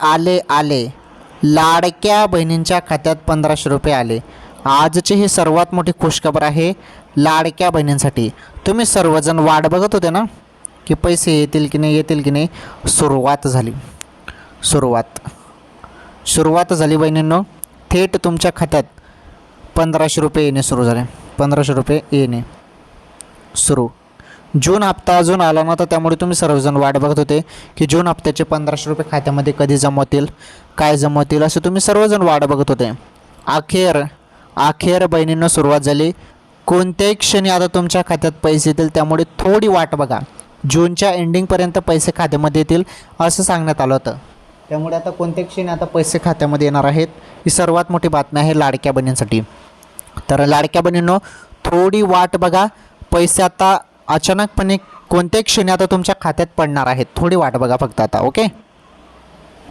आले आले. लाडक्या बहिणींच्या खात्यात पंधराशे रुपये आले. आजची ही सर्वात मोठी खुशखबर आहे लाडक्या बहिणींसाठी. तुम्ही सर्वजण वाट बघत होते ना की पैसे येतील की नाही येतील की नाही? सुरुवात झाली. सुरुवात. सुरुवात झाली बहिणींनो. थेट तुमच्या खात्यात पंधराशे रुपये येणे सुरू झाले. पंधराशे रुपये येणे सुरू. जून हप्ता अजून आला नव्हता त्यामुळे तुम्ही सर्वजण वाट बघत होते की जून हप्त्याचे पंधराशे रुपये खात्यामध्ये कधी जमवतील काय जमवतील असे तुम्ही सर्वजण वाट बघत होते. अखेर अखेर बहिणींना सुरुवात झाली. कोणत्याही क्षणी आता तुमच्या खात्यात पैसे येतील त्यामुळे थोडी वाट बघा. जूनच्या एंडिंगपर्यंत पैसे खात्यामध्ये येतील असं सांगण्यात आलं होतं. त्यामुळे आता कोणत्याही क्षणी आता पैसे खात्यामध्ये येणार आहेत ही सर्वात मोठी बातमी आहे लाडक्या बहिणींसाठी. तर लाडक्या बहिणींनो थोडी वाट बघा. पैसे आता अचानकपणे कोणत्याही क्षणी आता तुमच्या खात्यात पडणार आहेत. थोडी वाट बघा फक्त आता ओके?